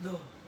এই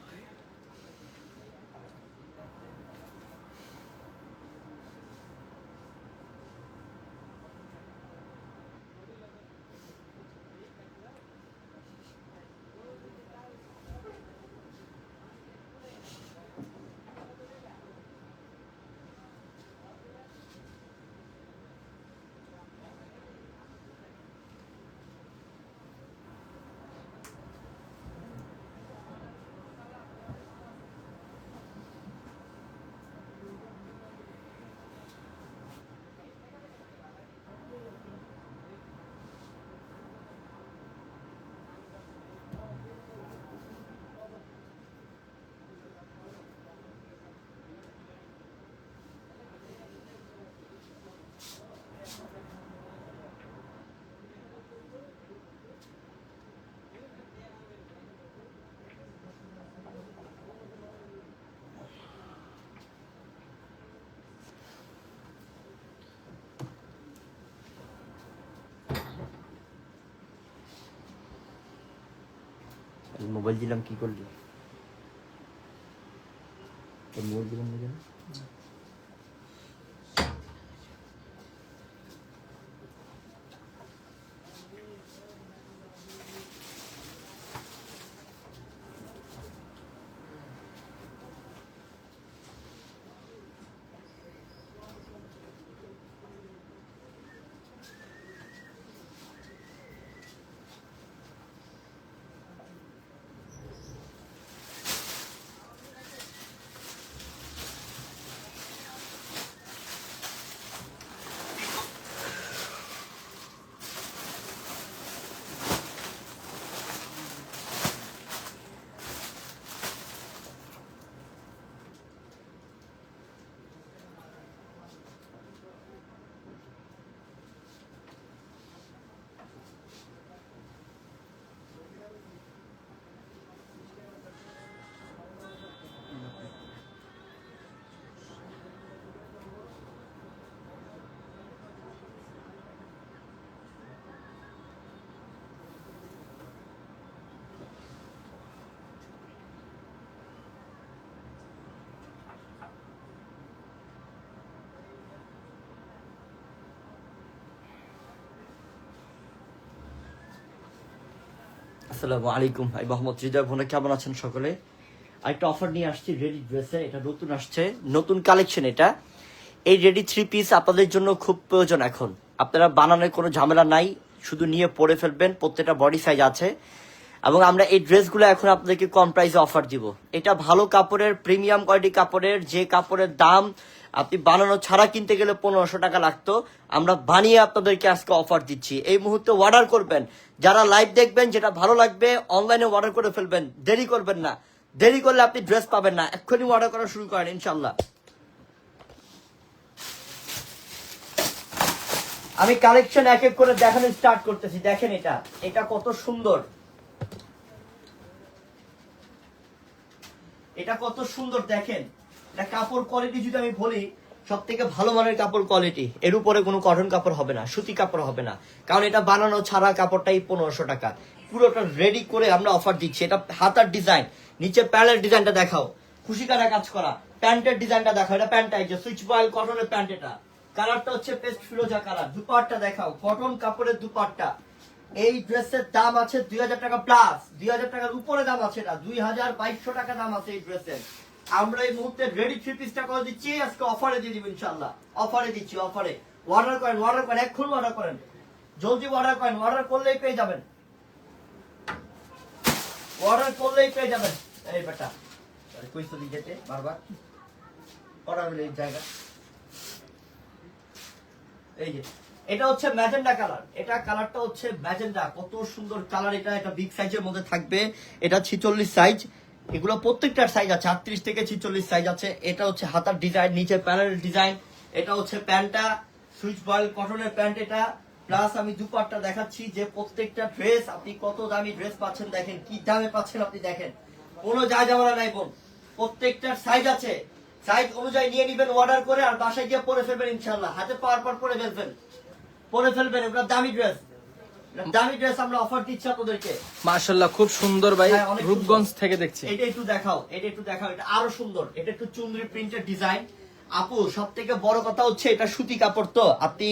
মোবাইল দিলাম কি করলি? মোবাইল দিলাম না আসসালামু আলাইকুম। আমি মোহাম্মদ হৃদয় ভোনা, কেমন আছেন সকলে? আরেকটা অফার নিয়ে আসছি রেডি ড্রেসে এটা নতুন আসছে, নতুন কালেকশন এটা। এই রেডি থ্রি পিস আপনাদের জন্য খুব প্রয়োজন এখন। আপনারা বানানোর কোনো ঝামেলা নাই, শুধু নিয়ে পরে ফেলবেন, প্রত্যেকটা বডি সাইজ আছে। এবং আমরা এই ড্রেসগুলো এখন আপনাদেরকে কম প্রাইসে অফার দিব। এটা ভালো কাপড়ের প্রিমিয়াম কোয়ালিটি কাপড়ের, যে কাপড়ের দাম আপনি বানানো ছাড়া কিনতে গেলে পনেরোশো টাকা লাগতো। আমরা বানিয়ে আপনাদেরকে আজকে অফার দিচ্ছি। এই মুহূর্তে অর্ডার করবেন। যারা লাইভ দেখবেন, যেটা ভালো লাগবে অনলাইনে অর্ডার করে ফেলবেন। দেরি করবেন না। দেরি করলে আপনি ড্রেস পাবেন না। এক্ষুনি অর্ডার করা শুরু করেন ইনশাল্লাহ আমি কালেকশন এক এক করে দেখানো স্টার্ট করতেছি। দেখেন এটা। এটা কত সুন্দর। এটা কত সুন্দর, দেখেন। এটা কাপড় কোয়ালিটি যদি আমি বলি সব থেকে ভালো মানের কাপড় কোয়ালিটি এর উপরে কোনো কটন কাপড় হবে না, সুতি কাপড় হবে না। কারণ এটা বানানো ছাড়া কাপড়টাই পনেরোশো টাকা। পুরোটা রেডি করে আমরা অফার দিচ্ছি। এটা হাতার ডিজাইন নিচে প্যান্টের ডিজাইনটা দেখাও। খুশি কাটা কাজ করা। প্যান্টের ডিজাইনটা দেখাও। এটা প্যান্ট যে সুইচ বয়েল কটনের প্যান্ট এটা। কালারটা হচ্ছে পেস্ট ফিরোজা কালার দুপাটটা দেখাও। কটন কাপড়ের দুপাটটা। এই ড্রেসের দাম আছে দুই হাজার টাকা প্লাস দুই হাজার টাকার উপরে দাম আছে এটা দুই টাকা দাম আছে এই ড্রেসের আমরা এই মুহূর্তে রেডি থ্রি পিসটা করে দিচ্ছি, আজকে অফারে দিয়ে দিব ইনশাল্লাহ অফারে দিচ্ছি অফারে অর্ডার করেন অর্ডার করেন, এক্ষুন অর্ডার করেন। জলদি অর্ডার করেন অর্ডার করলেই পেয়ে যাবেন। অর্ডার করলেই পেয়ে যাবেন। এই বেটা কইছো দি যেতে বারবার। অর্ডার হলে এই জায়গা। এই যে, এটা হচ্ছে ম্যাজেন্ডা কালার। এটা কালারটা হচ্ছে ম্যাজেন্ডা। কত সুন্দর কালার এটা এটা বিগ সাইজের মধ্যে থাকবে। এটা ছিচল্লিশ সাইজ এগুলো প্রত্যেকটার সাইজ আছে। আটত্রিশ থেকে ছিচল্লিশ সাইজ আছে। এটা হচ্ছে হাতার ডিজাইন নিচে প্যানেলের ডিজাইন এটা হচ্ছে প্যান্টটা, সুইচ বয়েল, কটনের প্যান্ট এটা। প্লাস আমি দুপাটটা দেখাচ্ছি যে প্রত্যেকটা ড্রেস আপনি কত দামি ড্রেস পাচ্ছেন দেখেন, কি দামে পাচ্ছেন আপনি দেখেন। কোনো যা যাওয়ার নাই বোন। প্রত্যেকটার সাইজ আছে। সাইজ অনুযায়ী নিয়ে নিবেন অর্ডার করে আর বাসায় গিয়ে পরে ফেলবেন ইনশাল্লাহ হাতে পাওয়ার পর পরে ফেলবেন। পরে ফেলবেন, ওটা দামি ড্রেস দামি ড্রেস আমরা অফার দিচ্ছি আপনাদেরকে। মাশাল্লাহ খুব সুন্দর ভাই হ্যাঁ, রূপগঞ্জ থেকে দেখছি। এটা একটু দেখাও এটা একটু দেখাও এটা আরও সুন্দর। এটা একটু চুনরি প্রিন্টের ডিজাইন আপু সব থেকে বড় কথা হচ্ছে এটা সুতি কাপড় তো। আপনি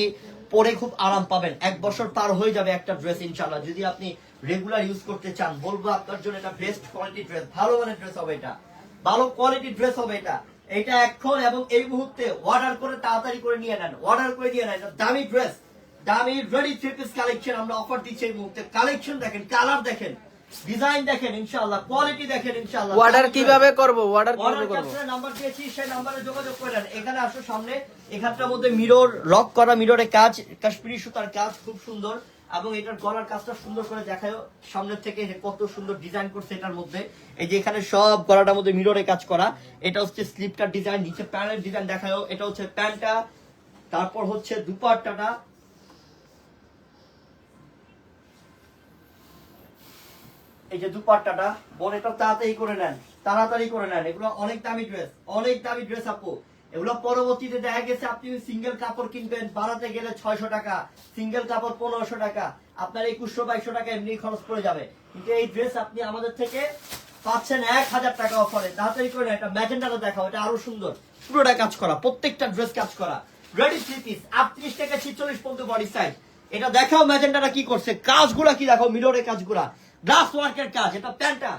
পরে খুব আরাম পাবেন। এক বছর পার হয়ে যাবে একটা ড্রেস ইনশাল্লাহ যদি আপনি রেগুলার ইউজ করতে চান বলব আপনার জন্য এটা বেস্ট কোয়ালিটি ড্রেস ভালো মানের ড্রেস হবে এটা। ভালো কোয়ালিটি ড্রেস হবে এটা। এটা এখন এবং এই মুহূর্তে অর্ডার করে তাড়াতাড়ি করে নিয়ে নেন। অর্ডার করে নিয়ে নেন। দামি ড্রেস দামি রেডি থ্রি পিস কালেকশন আমরা অফার দিচ্ছি এই মুহূর্তে। কালেকশন দেখেন কালার দেখেন ডিজাইন দেখেন ইনশাআল্লাহ। কোয়ালিটি দেখেন ইনশাআল্লাহ। অর্ডার কীভাবে করব? অর্ডার কীভাবে করব? ক্যাপচারের নাম্বার দিয়েছি সেই নাম্বারে যোগাযোগ করে নেন। এখানে আসো সামনে এখানটার মধ্যে মিরর লক করা মিররে কাজ কাশ্মীরি সুতার কাজ খুব সুন্দর এবং এটার গলার কাজটা সুন্দর করে দেখায়। সামনের থেকে কত সুন্দর ডিজাইন করছে এটার মধ্যে। এই যে এখানে সব গলাটার মধ্যে মিররে কাজ করা। এটা হচ্ছে স্লিপটার ডিজাইন নিচে প্যান্টের ডিজাইন দেখায় এটা হচ্ছে প্যান্টটা তারপর হচ্ছে দুপাট্টাটা। এই যে দুপাট্টাটা বোন এটা তাড়াতাড়ি করে নেন, তাড়াতাড়ি করে নেন। এগুলো অনেক দামি ড্রেস অনেক দামি ড্রেস আপু। এগুলো পরবর্তীতে দেখা গেছে আপনি সিঙ্গেল কাপড় কিনবেন, বাড়াতে গেলে ছয়শো টাকা সিঙ্গেল কাপড় পনেরোশো টাকা, আপনার একুশশো, বাইশশো টাকা এমনি খরচ পড়ে যাবে। কিন্তু এই ড্রেস আপনি আমাদের থেকে পাচ্ছেন এক হাজার টাকা অফারে তাড়াতাড়ি করে নেন, এটা ম্যাজেন্টাটা দেখাও, এটা আরও সুন্দর। পুরোটা কাজ করা, প্রত্যেকটা ড্রেস কাজ করা। রেডি থ্রি পিস আটত্রিশ থেকে ছিচল্লিশ পর্যন্ত বডি সাইজ এটা দেখাও ম্যাজেন্টাটা কি করছে, কাজগুলা কি দেখো, মিররের কাজগুলা। গ্লাস ওয়ার্কের কাজ এটা প্যান্টটা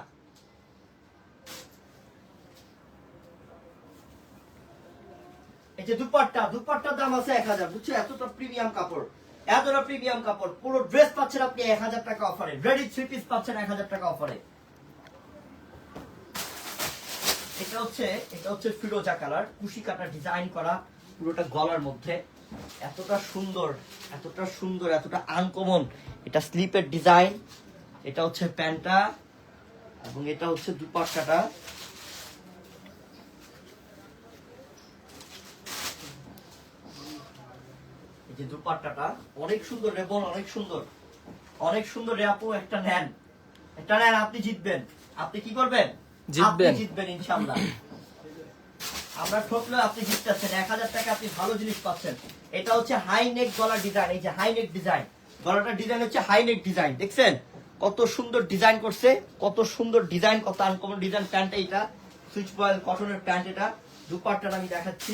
এই দুপাট্টা দুপাট্টার দাম আছে এক হাজার, বুঝছ? এতটা প্রিমিয়াম কাপড়, এতটা প্রিমিয়াম কাপড়, পুরো ড্রেস পাচ্ছেন আপনি এক হাজার টাকা অফারে রেডি থ্রি পিস পাচ্ছেন এক হাজার টাকা অফারে এটা হচ্ছে এটা হচ্ছে ফিরোজা কালার, কুশি কাটা ডিজাইন করা, পুরোটা গলার মধ্যে। এতটা সুন্দর এতটা সুন্দর, এতটা আনকমন এটা স্লিপের ডিজাইন এটা হচ্ছে প্যান্টটা এবং এটা হচ্ছে দুপাট্টাটা। এই যে দুপাট্টাটা অনেক সুন্দর রে বোন অনেক সুন্দর। অনেক সুন্দর রে আপু একটা নেন। একটা নেন আপনি জিতবেন। আপনি কি করবেন? জিতবেন। আপনি জিতবেন। ইনশাআল্লাহ। আমরা ঠকলে আপনি জিততেছেন। এক হাজার টাকা আপনি ভালো জিনিস পাচ্ছেন। এটা হচ্ছে হাই নেক গলার ডিজাইন। এই যে হাই নেক ডিজাইন। গলাটার ডিজাইন হচ্ছে হাই নেক ডিজাইন। দেখছেন? কত সুন্দর ডিজাইন করছে, কত সুন্দর ডিজাইন কত আনকমন ডিজাইন প্যান্ট এটা সুইচ বয়েল কটনের প্যান্ট এটা। দুপাট্টাটা আমি দেখাচ্ছি।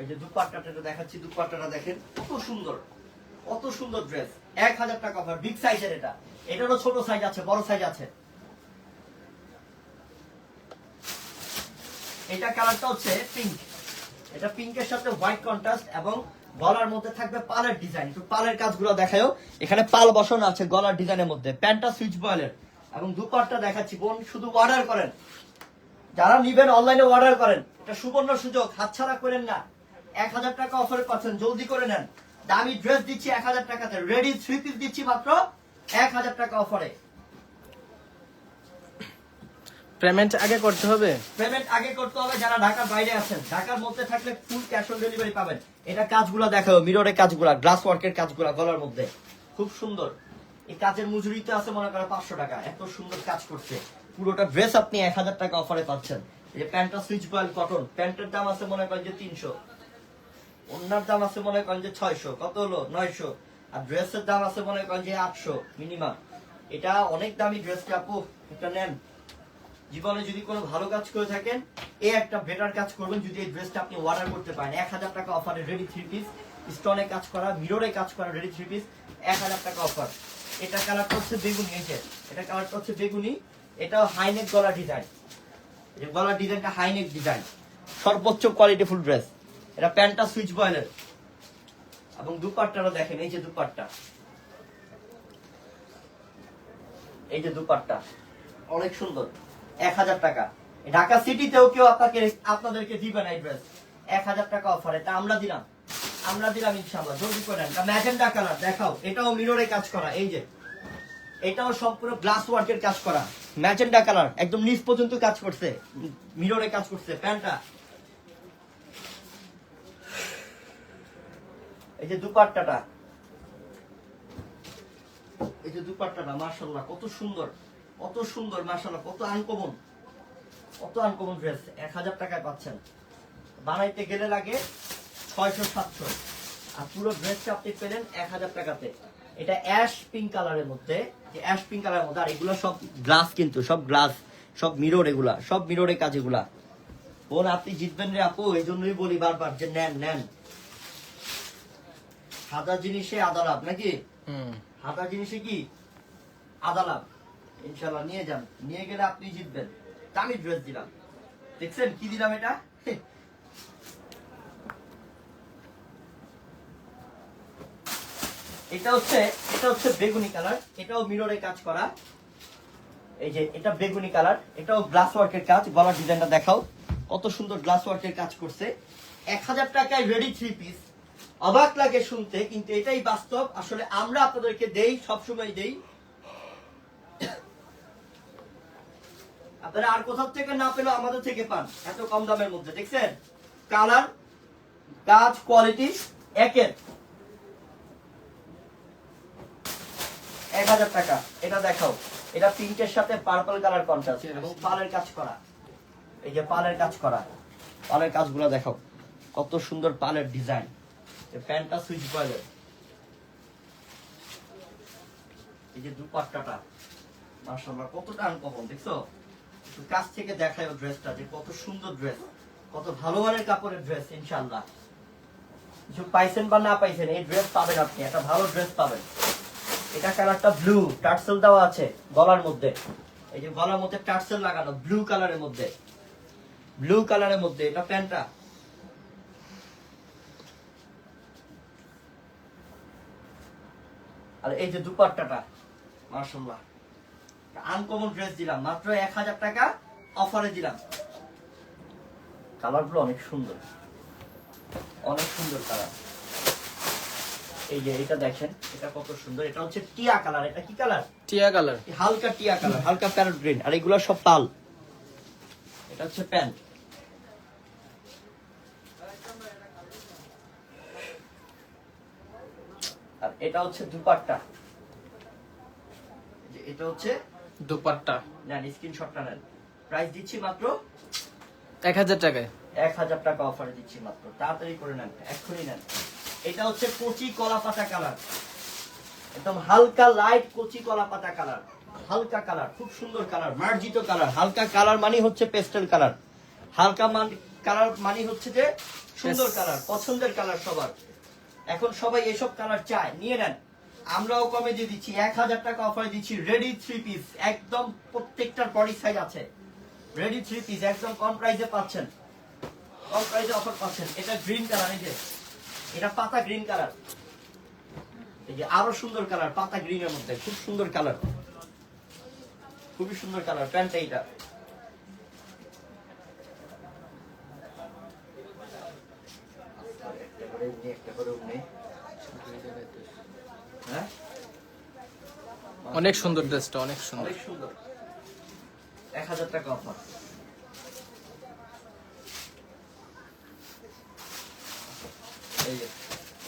এই যে দুপাট্টাটা দেখাচ্ছি, দুপাট্টাটা দেখেন, কত সুন্দর কত সুন্দর ড্রেস এক হাজার টাকা অফার বিগ সাইজের এটা। এটারও ছোট সাইজ আছে, বড় সাইজ আছে। এটা কালারটা হচ্ছে পিঙ্ক এটা পিঙ্কের সাথে হোয়াইট কন্ট্রাস্ট এবং গলার মধ্যে থাকবে পালের ডিজাইন একটু পালের কাজগুলো দেখায়ও। এখানে পাল বসানো আছে গলার ডিজাইনের মধ্যে। প্যান্টটা সুইচ বয়েলের। এবং দুপাটটা দেখাচ্ছি বোন শুধু অর্ডার করেন। যারা নিবেন অনলাইনে অর্ডার করেন, এটা সুবর্ণ সুযোগ, হাতছাড়া করেন না। এক হাজার টাকা অফারে পাচ্ছেন, জলদি করে নেন। দামি ড্রেস দিচ্ছি এক হাজার টাকাতে। রেডি থ্রি পিস দিচ্ছি মাত্র এক হাজার টাকা অফারে পেমেন্ট আগে করতে হবে? পেমেন্ট আগে করতে হবে যারা ঢাকার বাইরে আছেন। ঢাকার মধ্যে থাকলে ফুল ক্যাশ অন ডেলিভারি পাবেন। এটা কাজগুলো দেখাও মিররের কাজগুলা গ্লাস ওয়ার্কের কাজগুলা গলার মধ্যে। খুব সুন্দর। এই কাজের মজুরিতে আছে মনে করেন পাঁচশো টাকা। এত সুন্দর কাজ করছে। পুরোটা ড্রেস আপনি এক হাজার টাকা অফারে পাচ্ছেন। এই যে প্যান্টটা সুইচ বয়েল কটন প্যান্টের দাম আছে মনে করেন যে তিনশো। অন্যার দাম আছে মনে করেন যে ছয়শো। কত হলো? নয়শো। আর ড্রেসের দাম আছে মনে করেন যে আটশো মিনিমাম এটা অনেক দামি ড্রেস আপু? এটা নেন। জীবনে যদি কোনো ভালো কাজ করে থাকেন, এ একটা বেটার কাজ করবেন যদি এই ড্রেসটা আপনি অর্ডার করতে পারেন। এক হাজার টাকা অফারে রেডি থ্রি পিস স্টোনে কাজ করা মিররে কাজ করা রেডি থ্রি পিস এক হাজার টাকা অফার এটা কালারটা হচ্ছে বেগুনি, এই এটা কালারটা হচ্ছে বেগুনি, এটাও হাইনেক গলা ডিজাইন গলার ডিজাইনটা হাইনেক ডিজাইন সর্বোচ্চ কোয়ালিটি ফুল ড্রেস এটা প্যান্টটা সুইচ বয়েলের। এবং দুপাট্টাটা দেখেন, এই যে দুপাট্টা। এই যে দুপাট্টা। অনেক সুন্দর। এক হাজার টাকা। ঢাকা সিটিতেও কেউ আপনাকে, আপনাদেরকে দিবে না এক হাজার টাকা অফার এটা আমরা দিলাম। আমরা দিলাম ইনশাল্লাহ জলদি করে নেন। ম্যাজেন্ডা কালার, দেখাও। এটাও মিররে কাজ করা। এই যে, এটাও সম্পূর্ণ গ্লাস ওয়ার্কের কাজ করা। ম্যাজেন্ডা কালার, একদম নিচ পর্যন্ত কাজ করছে। মিররে কাজ করছে। প্যান্টটা। এই যে দুপাট্টাটা। এই যে দুপাট্টাটা মার্শাল্লাহ কত সুন্দর। কত সুন্দর মার্শাল্লাহ কত আনকমন কত আনকমন ড্রেস এক হাজার টাকায় পাচ্ছেন। বানাইতে গেলে লাগে ছয়শো সাতশো। আর পুরো ড্রেসটা আপনি পেলেন এক হাজার টাকাতে। এটা অ্যাশ পিঙ্ক কালারের মধ্যে যে অ্যাশ পিঙ্ক কালারের মধ্যে আর এগুলো সব গ্লাস কিন্তু সব গ্লাস সব মিরর এগুলা সব মিররের কাজ এগুলা। বোন আপনি জিতবেন রে আপু এই জন্যই বলি বারবার যে নেন নেন। সাদা জিনিসে আদা লাভ নাকি? হুম। হাতা জিনিসে কি? আদা লাভ। ইনশাল্লাহ নিয়ে যান। নিয়ে গেলে আপনি জিতবেন। দামি ড্রেস দিলাম। দেখছেন কি দিলাম এটা? এটা হচ্ছে এটা হচ্ছে বেগুনি কালার। এটাও মিররে কাজ করা। এই যে, এটা বেগুনি কালার। এটাও গ্লাস ওয়ার্কের কাজ। গলার ডিজাইনটা দেখাও। কত সুন্দর গ্লাস ওয়ার্কের কাজ করছে। এক হাজার টাকায় রেডি থ্রি পিস অবাক লাগে শুনতে, কিন্তু এটাই বাস্তব। আসলে আমরা আপনাদেরকে দেই, সবসময় দেই। আপনারা আর কোথাও থেকে না পেলেও আমাদের থেকে পান। এত কম দামের মধ্যে দেখছেন? কালার কাজ কোয়ালিটি একের। এক হাজার টাকা এটা দেখাও। এটা পিঙ্কের সাথে পার্পল কালার কন্ট্রাস্ট এবং পালের কাজ করা। এই যে পালের কাজ করা। পালের কাজগুলো দেখাও। কত সুন্দর পালের ডিজাইন প্যান্টটা সুইচ বয়েলের এই যে দুপাট্টাটা। মাশাআল্লাহ কতটা আনকমন দেখছ? কাছ থেকে দেখায় ও ড্রেসটা যে কত সুন্দর ড্রেস কত ভালো মানের কাপড়ের ড্রেস ইনশাআল্লাহ। কিছু পাইছেন বা না পাইছেন, এই ড্রেস পাবেন আপনি, একটা ভালো ড্রেস পাবেন। এটা কালারটা ব্লু টার্সেল দেওয়া আছে গলার মধ্যে। এই যে গলার মধ্যে টার্সেল লাগানো ব্লু কালারের মধ্যে। ব্লু কালারের মধ্যে, এটা প্যান্টটা। আর এই যে দুপাট্টাটা মার্শাল্লাহ আনকমন ড্রেস দিলাম মাত্র এক হাজার টাকা অফারে দিলাম। কালারগুলো অনেক সুন্দর। অনেক সুন্দর কালার এই যে এটা দেখেন এটা কত সুন্দর। এটা হচ্ছে টিয়া কালার এটা কি কালার টিয়া কালার হালকা টিয়া কালার হালকা প্যারট গ্রিন আর এগুলো সব পাল এটা হচ্ছে প্যান্ট আর এটা হচ্ছে দুপাট্টা। যে এটা হচ্ছে দুপাট্টা। নেন স্ক্রিনশটটা নেন। প্রাইস দিচ্ছি মাত্র এক হাজার টাকায়। এক হাজার টাকা অফারে দিচ্ছি মাত্র। তাড়াতাড়ি করে নেন এক্ষুনি নেন। এটা হচ্ছে কচি কলা পাতা কালার একদম হালকা লাইট কচি কলা পাতা কালার হালকা কালার খুব সুন্দর কালার মার্জিত কালার হালকা কালার মানে হচ্ছে পেস্টেল কালার হালকা মান কালার মানে হচ্ছে যে সুন্দর কালার পছন্দের কালার সবার। এখন সবাই এসব কালার চায় নিয়ে নেন। আমরাও কমে দিয়ে দিচ্ছি? এক হাজার টাকা অফারে দিচ্ছি। রেডি থ্রি পিস একদম প্রত্যেকটার বডি সাইজ আছে। রেডি থ্রি পিস একদম কম প্রাইসে পাচ্ছেন। কম প্রাইসে অফার পাচ্ছেন। এটা গ্রিন কালার এই যে। এটা পাতা গ্রিন কালার এই যে আরও সুন্দর কালার পাতা গ্রিনের মধ্যে। খুব সুন্দর কালার খুবই সুন্দর কালার প্যান্ট এইটা। একটা করে একটা? অনেক সুন্দর ড্রেসটা অনেক সুন্দর। অনেক সুন্দর। এক হাজার টাকা অফার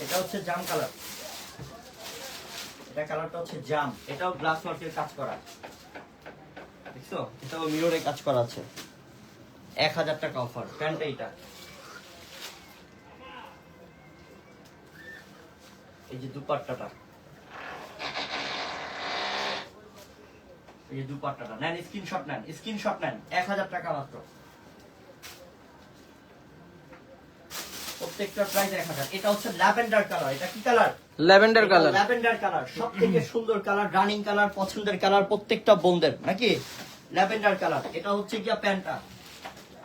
এটা হচ্ছে জাম কালার। এটা কালারটা হচ্ছে জাম। এটাও গ্লাস ওয়ার্কের কাজ করা। দেখছ? এটাও মিররে কাজ করা আছে। এক হাজার টাকা অফার প্যান্ট এইটা। এই যে দুপাট্টাটা। এই যে দুপাট্টাটা নেন স্ক্রিনশট নেন স্ক্রিনশট নেন এক হাজার টাকা মাত্র। প্রত্যেকটা প্রাইস এক হাজার। এটা হচ্ছে ল্যাভেন্ডার কালার এটা কি colour? Lavender colour. Lavender colour সব থেকে সুন্দর কালার রানিং কালার পছন্দের কালার প্রত্যেকটা বোনদের নাকি? ল্যাভেন্ডার কালার এটা হচ্ছে গিয়া প্যান্টটা।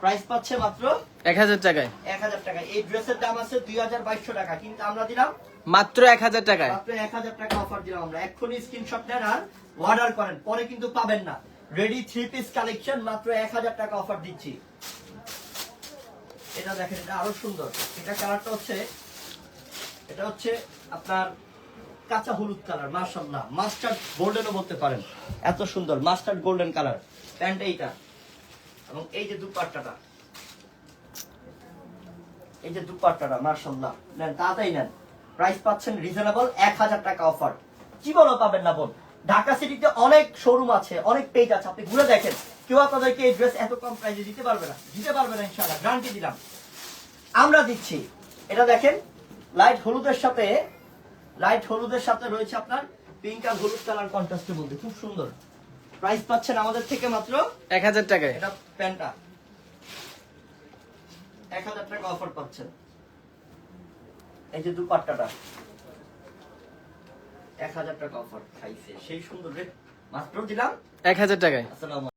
প্রাইস পাচ্ছে মাত্র এক হাজার টাকায়। এক হাজার টাকা এই ড্রেসের দাম আছে দুই হাজার বাইশশো টাকা। কিন্তু আমরা দিলাম মাত্র এক হাজার টাকায়। মাত্র এক হাজার টাকা অফার দিলাম আমরা। এক্ষুনি স্ক্রিনশট নেন আর অর্ডার করেন। পরে কিন্তু পাবেন না। রেডি থ্রি পিস কালেকশন মাত্র এক হাজার টাকা অফার দিচ্ছি। এটা দেখেন এটা আরও সুন্দর। এটা কালারটা হচ্ছে এটা হচ্ছে আপনার কাঁচা হলুদ কালার মার্শাল্লাহ মাস্টার্ড গোল্ডেনও বলতে পারেন। এত সুন্দর মাস্টার্ড গোল্ডেন কালার প্যান্ট এইটা। এবং এই যে দুপাট্টাটা, এই যে দুপাট্টাটা মার্শাল্লাহ নেন, তাড়াতাড়ি নেন। প্রাইস পাচ্ছেন রিজনেবল এক হাজার টাকা অফার জীবনও পাবেন না বোন ঢাকা সিটিতে অনেক শোরুম আছে, অনেক পেজ আছে, আপনি ঘুরে দেখেন। কেউ আপনাদেরকে এই ড্রেস এত কম প্রাইসে দিতে পারবে না। দিতে পারবে না, ইনশাআল্লাহ গ্যারান্টি দিলাম। আমরা দিচ্ছি। এটা দেখেন লাইট হলুদের সাথে লাইট হলুদের সাথে রয়েছে আপনার পিঙ্ক আর হলুদ কালার কন্ট্রাস্টের মধ্যে খুব সুন্দর। প্রাইস পাচ্ছেন আমাদের থেকে মাত্র এক হাজার টাকায়। এটা প্যান্টটা। এক হাজার টাকা অফার পাচ্ছেন। এই যে দুপাট্টাটা। এক হাজার টাকা অফার পাইছে সেই সুন্দর রে মাত্র দিলাম। এক হাজার টাকায়। আসসালাম